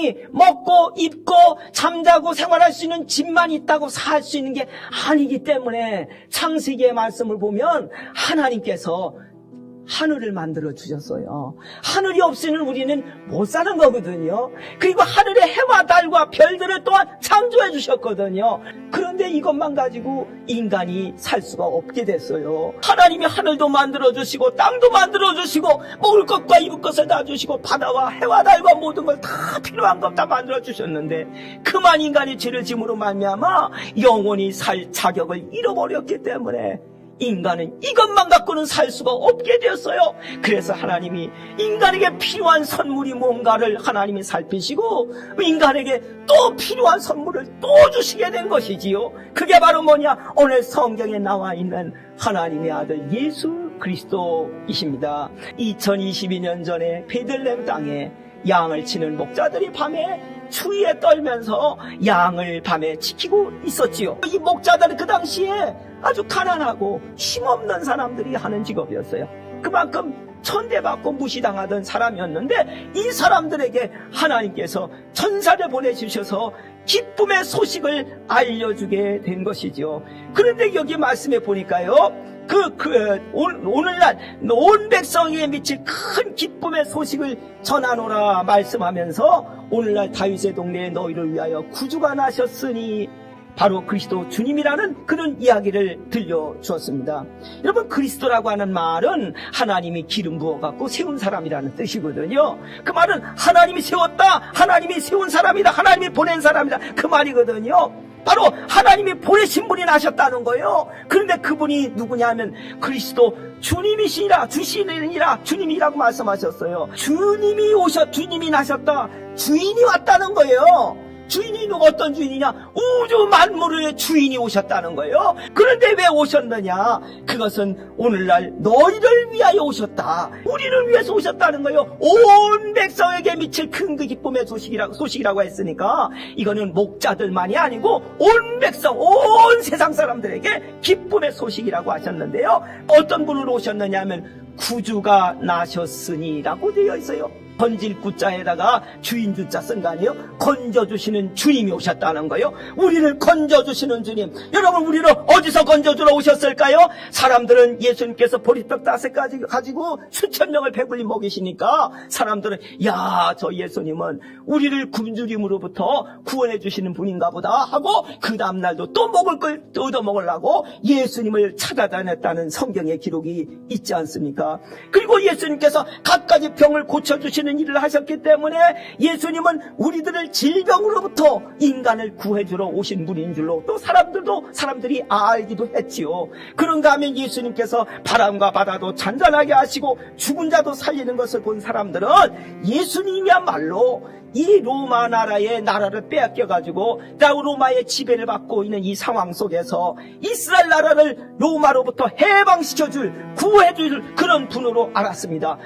인간이 먹고 입고 잠자고 생활할 수 있는 집만 있다고 살 수 있는 게 아니기 때문에 창세기의 말씀을 보면 하나님께서 하늘을 만들어 주셨어요. 하늘이 없이는 우리는 못 사는 거거든요. 그리고 하늘의 해와 달과 별들을 또한 창조해 주셨거든요. 그런데 이것만 가지고 인간이 살 수가 없게 됐어요. 하나님이 하늘도 만들어 주시고 땅도 만들어 주시고 먹을 것과 입을 것을 다 주시고 바다와 해와 달과 모든 걸 다 필요한 것 다 만들어 주셨는데 그만 인간이 죄를 짐으로 말미암아 영원히 살 자격을 잃어버렸기 때문에 인간은 이것만 갖고는 살 수가 없게 되었어요. 그래서 하나님이 인간에게 필요한 선물이 뭔가를 하나님이 살피시고 인간에게 또 필요한 선물을 또 주시게 된 것이지요. 그게 바로 뭐냐? 오늘 성경에 나와 있는 하나님의 아들 예수 그리스도이십니다. 2022년 전에 베들렘 땅에 양을 치는 목자들이 밤에 추위에 떨면서 양을 밤에 지키고 있었지요. 이 목자들은 그 당시에 아주 가난하고 힘없는 사람들이 하는 직업이었어요. 그만큼 천대받고 무시당하던 사람이었는데 이 사람들에게 하나님께서 천사를 보내주셔서 기쁨의 소식을 알려주게 된 것이죠. 그런데 여기 말씀에 보니까요. 그, 그, 오- 오늘날 온 백성에게 미칠 큰 기쁨의 소식을 전하노라 말씀하면서 오늘날 다윗의 동네에 너희를 위하여 구주가 나셨으니 바로 그리스도 주님이라는 그런 이야기를 들려주었습니다. 여러분 그리스도라고 하는 말은 하나님이 기름 부어갖고 세운 사람이라는 뜻이거든요. 그 말은 하나님이 세웠다, 하나님이 세운 사람이다, 하나님이 보낸 사람이다 그 말이거든요. 바로 하나님이 보내신 분이 나셨다는 거예요. 그런데 그분이 누구냐면 그리스도 주님이시라 주시니라 주님이라고 말씀하셨어요. 주님이 오셨 주님이 나셨다. 주인이 왔다는 거예요. 주인이 누가 어떤 주인이냐? 우주 만물의 주인이 오셨다는 거예요. 그런데 왜 오셨느냐? 그것은 오늘날 너희를 위하여 오셨다. 우리를 위해서 오셨다는 거예요. 온 백성에게 미칠 큰 그 기쁨의 소식이라고, 소식이라고 했으니까 이거는 목자들만이 아니고 온 백성, 온 세상 사람들에게 기쁨의 소식이라고 하셨는데요. 어떤 분으로 오셨느냐 하면 구주가 나셨으니라고 되어 있어요. 건질 구자에다가 주인 주자 쓴 거 아니에요? 건져주시는 주님이 오셨다는 거예요. 우리를 건져주시는 주님. 여러분, 우리를 어디서 건져주러 오셨을까요? 사람들은 예수님께서 보리떡 다섯 가지 가지고 수천 명을 배불리 먹이시니까 사람들은, 야, 저 예수님은 우리를 굶주림으로부터 구원해 주시는 분인가 보다 하고 그 다음날도 또 먹을 걸 얻어 먹으려고 예수님을 찾아다녔다는 성경의 기록이 있지 않습니까? 그리고 예수님께서 갖가지 병을 고쳐주시는 일을 하셨기 때문에 예수님은 우리들을 질병으로부터 인간을 구해주러 오신 분인 줄로 또 사람들도 사람들이 알기도 했지요. 그런가 하면 예수님께서 바람과 바다도 잔잔하게 하시고 죽은 자도 살리는 것을 본 사람들은 예수님이야말로 이 로마 나라의 나라를 빼앗겨 가지고 로마의 지배를 받고 있는 이 상황 속에서 이스라엘 나라를 로마로부터 해방시켜 줄 구해 줄 그런 분으로 알았습니다.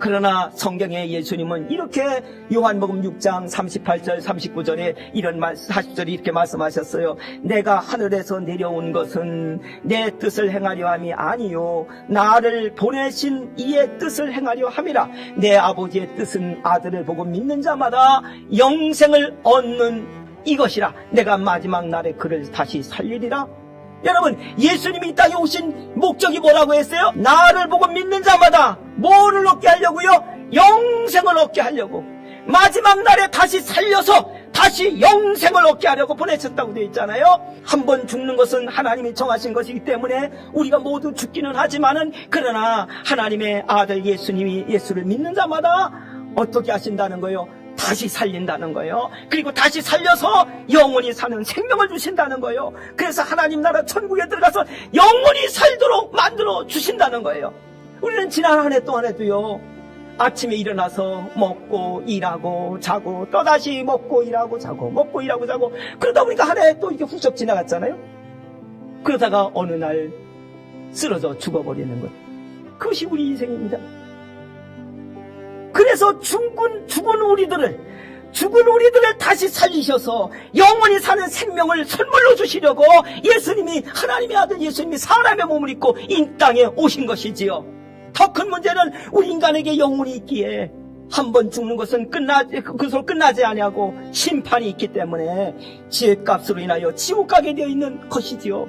그러나 성경에 예수님은 이렇게 요한복음 6장 38절 39절에 이런 말 40절에 이렇게 말씀하셨어요. 내가 하늘에서 내려온 것은 내 뜻을 행하려 함이 아니요 나를 보내신 이의 뜻을 행하려 함이라. 내 아버지의 뜻은 아들을 보고 믿는 자마다 영생을 얻는 이것이라. 내가 마지막 날에 그를 다시 살리리라. 여러분, 예수님이 이 땅에 오신 목적이 뭐라고 했어요? 나를 보고 믿는 자마다 뭐를 얻게 하려고요? 영생을 얻게 하려고. 마지막 날에 다시 살려서 다시 영생을 얻게 하려고 보내셨다고 되어 있잖아요. 한 번 죽는 것은 하나님이 정하신 것이기 때문에 우리가 모두 죽기는 하지만은 그러나 하나님의 아들 예수님이 예수를 믿는 자마다 어떻게 하신다는 거예요? 다시 살린다는 거예요. 그리고 다시 살려서 영원히 사는 생명을 주신다는 거예요. 그래서 하나님 나라 천국에 들어가서 영원히 살도록 만들어 주신다는 거예요. 우리는 지난 한 해 동안에도요. 아침에 일어나서 먹고 일하고 자고 또 다시 먹고 일하고 자고 먹고 일하고 자고 그러다 보니까 한 해 또 이렇게 훌쩍 지나갔잖아요. 그러다가 어느 날 쓰러져 죽어버리는 것. 그것이 우리 인생입니다. 그래서 죽은, 죽은 우리들을, 죽은 우리들을 다시 살리셔서 영원히 사는 생명을 선물로 주시려고 예수님이, 하나님의 아들 예수님이 사람의 몸을 입고 이 땅에 오신 것이지요. 더 큰 문제는 우리 인간에게 영혼이 있기에 한 번 죽는 것은 끝나지, 그것으로 끝나지 아니하고 심판이 있기 때문에 지혜값으로 인하여 지옥 가게 되어 있는 것이지요.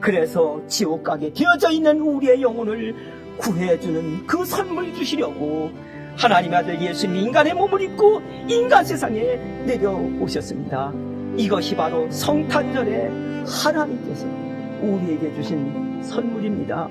그래서 지옥 가게 되어져 있는 우리의 영혼을 구해주는 그 선물 주시려고 하나님의 아들 예수님이 인간의 몸을 입고 인간 세상에 내려오셨습니다. 이것이 바로 성탄절에 하나님께서 우리에게 주신 선물입니다.